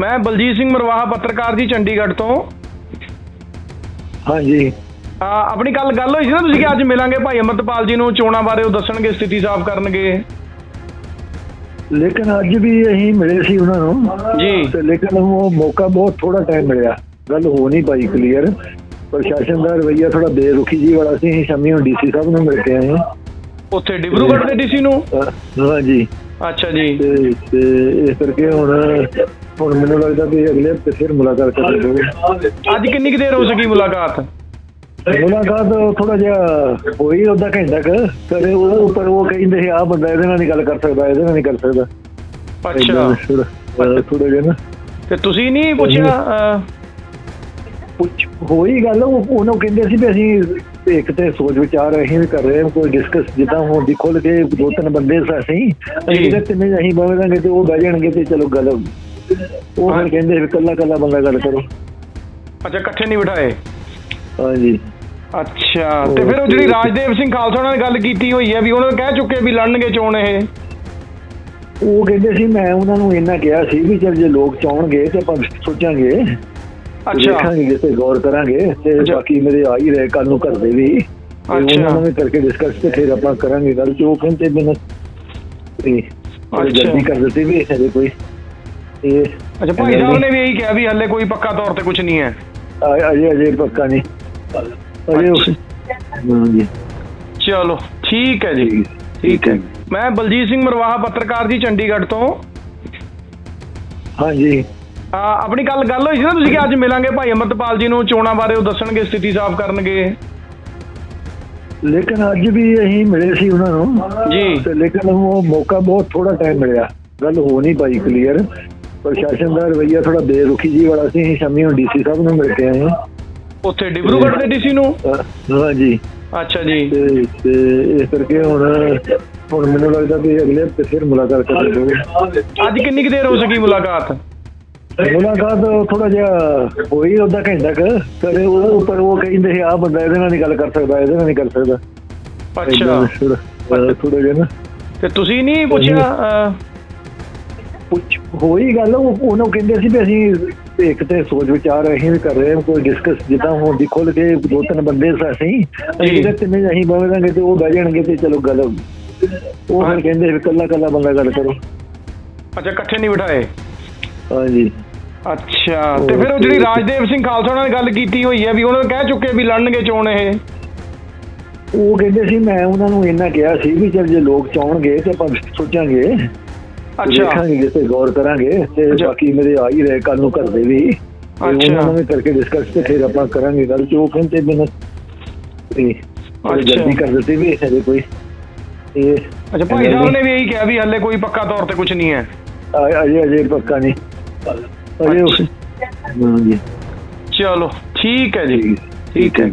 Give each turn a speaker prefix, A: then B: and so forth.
A: ਮੈਂ ਬਲਜੀਤ ਸਿੰਘ ਮਰਵਾਹਾ ਪੱਤਰਕਾਰ ਜੀ ਚੰਡੀਗੜ੍ਹ ਤੋਂ।
B: ਹਾਂਜੀ।
A: ਆ, ਆਪਣੀ ਕੱਲ ਗੱਲ ਹੋਈ ਸੀ ਨਾ ਤੁਸੀਂ ਕਿ ਅੱਜ ਮਿਲਾਂਗੇ ਭਾਈ ਅਮਰਤਪਾਲ ਜੀ ਨੂੰ ਚੋਣਾਂ ਬਾਰੇ ਉਹ ਦੱਸਣਗੇ ਸਥਿਤੀ ਸਾਫ਼ ਕਰਨਗੇ।
B: ਲੇਕਿਨ ਅੱਜ ਵੀ ਅਸੀਂ ਮਿਲੇ ਸੀ ਉਹਨਾਂ ਨੂੰ।
A: ਜੀ।
B: ਤੇ ਲੇਕਿਨ ਉਹ ਮੌਕਾ ਬਹੁਤ ਥੋੜਾ ਟਾਈਮ ਮਿਲਿਆ। ਗੱਲ ਹੋ ਨਹੀਂ ਪਾਈ ਕਲੀਅਰ ਪ੍ਰਸ਼ਾਸਨ ਦਾ ਰਵਈਆ ਥੋੜਾ ਬੇਰੁਖੀ ਜੀ ਵਾਲਾ ਸੀ। ਅਸੀਂ ਸ਼ਾਮੀ ਹੁਣ ਡੀਸੀ ਸਾਹਿਬ ਨੂੰ ਮਿਲ ਕੇ ਆਏ ਹਾਂ।
A: ਉੱਥੇ ਡਿਬਰੂਗੜ੍ਹ ਦੇ ਡੀਸੀ ਨੂੰ?
B: ਹਾਂਜੀ।
A: ਅੱਛਾ ਜੀ।
B: ਤੇ ਇਸ ਕਰਕੇ ਹੁਣ ਹੁਣ ਮੈਨੂੰ ਲੱਗਦਾ ਵੀ ਅਗਲੇ ਹਫ਼ਤੇ ਫਿਰ ਮੁਲਾਕਾਤ ਕਰਾਂਗੇ
A: ਅੱਜ ਕਿੰਨੀ ਕੁ ਦੇਰ ਹੋ ਸਕੀ ਮੁਲਾਕਾਤ?
B: ਮੁਲਾਕਾਤ ਥੋੜਾ ਜਿਹਾ ਹੋਈ ਉਹਦਾ ਘੰਟਾ ਕੁ ਪਰ ਉਹ ਪਰ ਉਹ ਕਹਿੰਦੇ ਸੀ ਆ ਬੰਦਾ ਇਹਦੇ ਨਾਲ ਨਹੀਂ ਗੱਲ ਕਰ ਸਕਦਾ ਇਹਦੇ ਨਾਲ ਨਹੀਂ ਕਰ ਸਕਦਾ।
A: ਅੱਛਾ।
B: ਥੋੜਾ ਜਿਹਾ ਨਾ।
A: ਤੇ ਤੁਸੀਂ ਨਹੀਂ ਪੁੱਛਿਆ
B: ਪੁੱਛ ਹੋਈ ਗੱਲ ਉਹ ਉਹਨਾਂ ਕਹਿੰਦੇ ਸੀ ਵੀ ਅਸੀਂ ਇੱਕ ਤੇ ਸੋਚ ਵਿਚਾਰ ਅਸੀਂ ਵੀ ਕਰ ਰਹੇ ਹਾਂ ਕੋਈ ਡਿਸਕਸ ਜਿੱਦਾਂ ਹੁਣ ਦੀ ਖੁੱਲ ਕੇ ਦੋ ਤਿੰਨ ਬੰਦੇ ਸੀ ਅਸੀਂ ਅਸੀਂ ਤਾਂ ਤਿੰਨੇ ਅਸੀਂ ਬਵੇਂਗੇ ਤੇ ਉਹ ਬਹਿ ਜਾਣਗੇ ਤੇ ਚਲੋ ਗੱਲ ਉਹ ਫਿਰ ਕਹਿੰਦੇ ਵੀ ਕੱਲਾ ਕੱਲਾ ਬੰਦਾ ਗੱਲ ਕਰੋ।
A: ਅੱਛਾ ਇਕੱਠੇ ਨਹੀਂ ਬਿਠਾਏ?
B: ਹਾਂਜੀ।
A: ਅੱਛਾ ਤੇ ਫਿਰ ਉਹ ਜਿਹੜੀ ਰਾਜਦੇਵ ਸਿੰਘ ਖਾਲਸਾ ਉਹਨਾਂ ਨੇ ਗੱਲ ਕੀਤੀ ਹੋਈ ਹੈ ਵੀ ਉਹਨਾਂ ਨੇ ਕਹਿ ਚੁੱਕੇ ਵੀ ਲੜਨਗੇ ਚੋਣ ਇਹ।
B: ਉਹ ਕਹਿੰਦੇ ਸੀ ਮੈਂ ਉਹਨਾਂ ਨੂੰ ਇੰਨਾ ਕਿਹਾ ਸੀ ਵੀ ਚਲ ਜੇ ਲੋਕ ਚਾਹਣਗੇ ਤੇ ਆਪਾਂ ਸੋਚਾਂਗੇ।
A: ਅੱਛਾ।
B: ਦੇਖਾਂਗੇ ਤੇ ਗੌਰ ਕਰਾਂਗੇ ਤੇ। ਬਾਕੀ ਮੇਰੇ ਆ ਹੀ ਰਹੇ ਕੱਲ ਨੂੰ ਘਰ ਦੇ ਵੀ।
A: ਅੱਛਾ।
B: ਉਹਨਾਂ ਨੂੰ ਕਰਕੇ ਡਿਸਕਸ ਤੇ ਫਿਰ ਆਪਾਂ ਕਰਾਂਗੇ ਗੱਲ ਜੋ ਕਹਿੰਦੇ ਮੈਨੂੰ ਤੇ
A: ਅੱਛਾ।
B: ਜਲਦੀ ਕਰ ਦਿੱਤੀ ਵੀ ਹਜੇ ਕੋਈ। ਇਹ
A: ਅੱਛਾ ਭਾਈ ਸਾਹਿਬ ਨੇ ਵੀ ਇਹੀ ਕਿਹਾ ਵੀ ਹੱਲੇ ਕੋਈ ਪੱਕਾ ਤੌਰ ਤੇ ਕੁਝ ਨਹੀਂ ਹੈ।
B: ਅ- ਅਜੇ ਅਜੇ ਪੱਕਾ ਨਹੀਂ। ਅਜੇ ਹਾਂਜੀ।
A: ਚਲੋ ਠੀਕ ਹੈ ਜੀ। ਠੀਕ ਹੈ। ਮੈਂ ਬਲਜੀਤ ਸਿੰਘ ਮਰਵਾਹਾ ਪੱਤਰਕਾਰ ਜੀ ਚੰਡੀਗੜ੍ਹ ਤੋਂ।
B: ਹਾਂਜੀ।
A: ਆ, ਆਪਣੀ ਕੱਲ ਗੱਲ ਹੋਈ ਸੀ ਨਾ ਤੁਸੀਂ ਕਿ ਅੱਜ ਮਿਲਾਂਗੇ ਭਾਈ ਅਮਰਤਪਾਲ ਜੀ ਨੂੰ ਚੋਣਾਂ ਬਾਰੇ ਉਹ ਦੱਸਣਗੇ ਸਥਿਤੀ ਸਾਫ਼ ਕਰਨਗੇ।
B: ਲੇਕਿਨ ਅੱਜ ਵੀ ਅਸੀਂ ਮਿਲੇ ਸੀ ਉਹਨਾਂ ਨੂੰ।
A: ਜੀ।
B: ਤੇ ਲੇਕਿਨ ਉਹ ਮੌਕਾ ਬਹੁਤ ਥੋੜਾ ਟਾਈਮ ਮਿਲਿਆ। ਗੱਲ ਹੋ ਨਹੀਂ ਪਾਈ ਕਲੀਅਰ ਪ੍ਰਸ਼ਾਸਨ ਦਾ ਰਵਈਆ ਥੋੜਾ ਬੇਰੁਖੀ ਜੀ ਵਾਲਾ ਸੀ। ਅਸੀਂ ਸ਼ਾਮੀ ਹੁਣ ਡੀਸੀ ਸਾਹਿਬ ਨੂੰ ਮਿਲ ਕੇ ਆਏ ਹਾਂ।
A: ਉੱਥੇ ਡਿਬਰੂਗੜ੍ਹ ਦੇ ਡੀਸੀ ਨੂੰ?
B: ਹਾਂਜੀ।
A: ਅੱਛਾ ਜੀ।
B: ਤੇ ਇਸ ਕਰਕੇ ਹੁਣ ਹੁਣ ਮੈਨੂੰ ਲੱਗਦਾ ਵੀ ਅਗਲੇ ਹਫ਼ਤੇ ਫਿਰ ਮੁਲਾਕਾਤ ਕਰਾਂਗੇ
A: ਅੱਜ ਕਿੰਨੀ ਕੁ ਦੇਰ ਹੋ ਸਕੀ ਮੁਲਾਕਾਤ?
B: ਮੁਲਾਕਾਤ ਥੋੜਾ ਜਿਹਾ ਹੋਈ ਉਹਦਾ ਘੰਟਾ ਕੁ ਪਰ ਉਹ ਪਰ ਉਹ ਕਹਿੰਦੇ ਆ ਬੰਦਾ ਇਹਦੇ ਨਾਲ ਨਹੀਂ ਗੱਲ ਕਰ ਸਕਦਾ ਇਹਦੇ ਨਾਲ ਨਹੀਂ ਕਰ ਸਕਦਾ।
A: ਅੱਛਾ।
B: ਥੋੜਾ ਜਿਹਾ ਨਾ।
A: ਤੇ ਤੁਸੀਂ ਨਹੀਂ ਪੁੱਛਿਆ
B: ਪੁੱਛ ਹੋਈ ਗੱਲ ਉਹ ਉਹਨਾਂ ਕਹਿੰਦੇ ਸੀ ਵੀ ਅਸੀਂ ਇੱਕ ਤੇ ਸੋਚ ਵਿਚਾਰ ਅਸੀਂ ਵੀ ਕਰ ਰਹੇ ਹਾਂ ਕੋਈ ਡਿਸਕਸ ਜਿੱਦਾਂ ਹੁਣ ਦੀ ਖੁੱਲ ਕੇ ਦੋ ਤਿੰਨ ਬੰਦੇ ਸੀ ਅਸੀਂ ਅਸੀਂ ਤਾਂ ਤਿੰਨੇ ਅਸੀਂ ਬਵੇਂਗੇ ਤੇ ਉਹ ਬਹਿ ਜਾਣਗੇ ਤੇ ਚਲੋ ਗੱਲ ਉਹ ਫਿਰ ਕਹਿੰਦੇ ਵੀ ਕੱਲਾ ਕੱਲਾ ਬੰਦਾ ਗੱਲ ਕਰੋ।
A: ਅੱਛਾ ਇਕੱਠੇ ਨਹੀਂ ਬਿਠਾਏ?
B: ਹਾਂਜੀ।
A: ਅੱਛਾ ਤੇ ਫਿਰ ਉਹ ਜਿਹੜੀ ਰਾਜਦੇਵ ਸਿੰਘ ਖਾਲਸਾ ਉਹਨਾਂ ਨੇ ਗੱਲ ਕੀਤੀ ਹੋਈ ਹੈ ਵੀ ਉਹਨਾਂ ਨੇ ਕਹਿ ਚੁੱਕੇ ਵੀ ਲੜਨਗੇ ਚੋਣ ਇਹ?
B: ਉਹ ਕਹਿੰਦੇ ਸੀ ਮੈਂ ਉਹਨਾਂ ਨੂੰ ਇੰਨਾ ਕਿਹਾ ਸੀ ਵੀ ਚਲ ਜੇ ਲੋਕ ਚਾਹਣਗੇ ਤੇ ਆਪਾਂ ਸੋਚਾਂਗੇ। ਦੇਖਾਂਗੇ ਤੇ ਗੌਰ ਕਰਾਂਗੇ ਤੇ। ਬਾਕੀ ਮੇਰੇ ਆ ਹੀ ਰਹੇ ਕੱਲ ਨੂੰ ਘਰ ਦੇ ਵੀ।
A: ਅੱਛਾ।
B: ਉਹਨਾਂ ਨੂੰ ਕਰਕੇ ਡਿਸਕਸ ਤੇ ਫਿਰ ਆਪਾਂ ਕਰਾਂਗੇ ਗੱਲ ਜੋ ਕਹਿੰਦੇ ਤੇ
A: ਅੱਛਾ।
B: ਜਲਦੀ ਕਰ ਦਿੱਤੀ ਵੀ ਹਜੇ ਕੋਈ। ਇਹ
A: ਅੱਛਾ ਭਾਈ ਸਾਹਿਬ ਨੇ ਵੀ ਇਹੀ ਕਿਹਾ ਵੀ ਹੱਲੇ ਕੋਈ ਪੱਕਾ ਤੌਰ ਤੇ ਕੁਝ ਨਹੀਂ ਹੈ।
B: ਅਜੇ ਅਜੇ ਪੱਕਾ ਨਹੀਂ। ਅਜੇ
A: ਚਲੋ ਠੀਕ ਹੈ ਜੀ। ਠੀਕ ਹੈ।